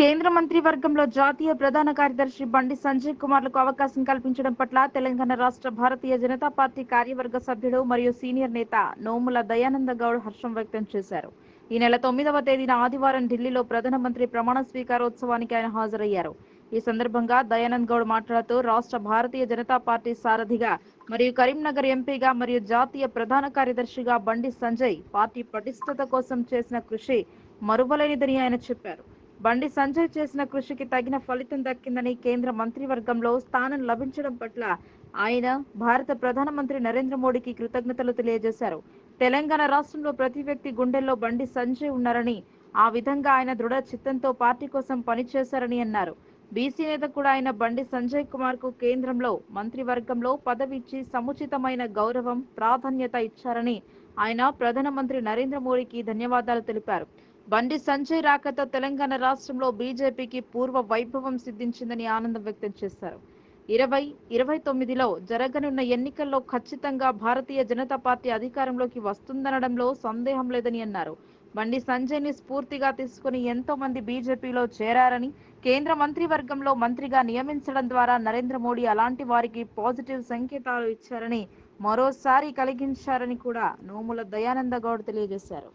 కేంద్ర మంత్రివర్గంలో జాతీయ ప్రధాన కార్యదర్శి బండి సంజయ్ కుమార్లకు అవకాశం కల్పించడం పట్ల తెలంగాణ రాష్ట్ర భారతీయ జనతా పార్టీ కార్యవర్గ సభ్యుడు మరియు సీనియర్ నేత నోముల దయానంద గౌడ్ హర్షం వ్యక్తం చేశారు. ఈ నెల తొమ్మిదవ తేదీన ఆదివారం ఢిల్లీలో ప్రధానమంత్రి ప్రమాణ స్వీకారోత్సవానికి ఆయన హాజరయ్యారు. ఈ సందర్భంగా దయానంద్ గౌడ్ మాట్లాడుతూ రాష్ట్ర భారతీయ జనతా పార్టీ సారథిగా మరియు కరీంనగర్ ఎంపీగా మరియు జాతీయ ప్రధాన కార్యదర్శిగా బండి సంజయ్ పార్టీ పటిష్టత కోసం చేసిన కృషి మరువలేనిదని ఆయన చెప్పారు. బండి సంజయ్ చేసిన కృషికి తగిన ఫలితం దక్కిందని కేంద్ర మంత్రివర్గంలో స్థానం లభించడం పట్ల ఆయన భారత ప్రధానమంత్రి నరేంద్ర మోడీకి కృతజ్ఞతలు తెలియజేశారు. తెలంగాణ రాష్ట్రంలో ప్రతి వ్యక్తి గుండెల్లో బండి సంజయ్ ఉన్నారని ఆ విధంగా ఆయన దృఢ చిత్తంతో పార్టీ కోసం పనిచేశారని అన్నారు. బీసీ నేత కూడా ఆయన బండి సంజయ్ కుమార్కు కేంద్రంలో మంత్రివర్గంలో పదవి ఇచ్చి సముచితమైన గౌరవం ప్రాధాన్యత ఇచ్చారని ఆయన ప్రధానమంత్రి నరేంద్ర మోడీకి ధన్యవాదాలు తెలిపారు. బండి సంజయ్ రాకతో తెలంగాణ రాష్ట్రంలో బీజేపీకి పూర్వ వైభవం సిద్ధించిందని ఆనందం వ్యక్తం చేశారు. ఇరవై ఇరవై తొమ్మిదిలో జరగనున్న ఎన్నికల్లో ఖచ్చితంగా భారతీయ జనతా పార్టీ అధికారంలోకి వస్తుందనడంలో సందేహం లేదని అన్నారు. బండి సంజయ్ని స్ఫూర్తిగా తీసుకుని ఎంతో మంది బీజేపీలో చేరారని కేంద్ర మంత్రివర్గంలో మంత్రిగా నియమించడం ద్వారా నరేంద్ర మోడీ అలాంటి వారికి పాజిటివ్ సంకేతాలు ఇచ్చారని మరోసారి కలిగించారని కూడా నోముల దయానంద గౌడ్ తెలియజేశారు.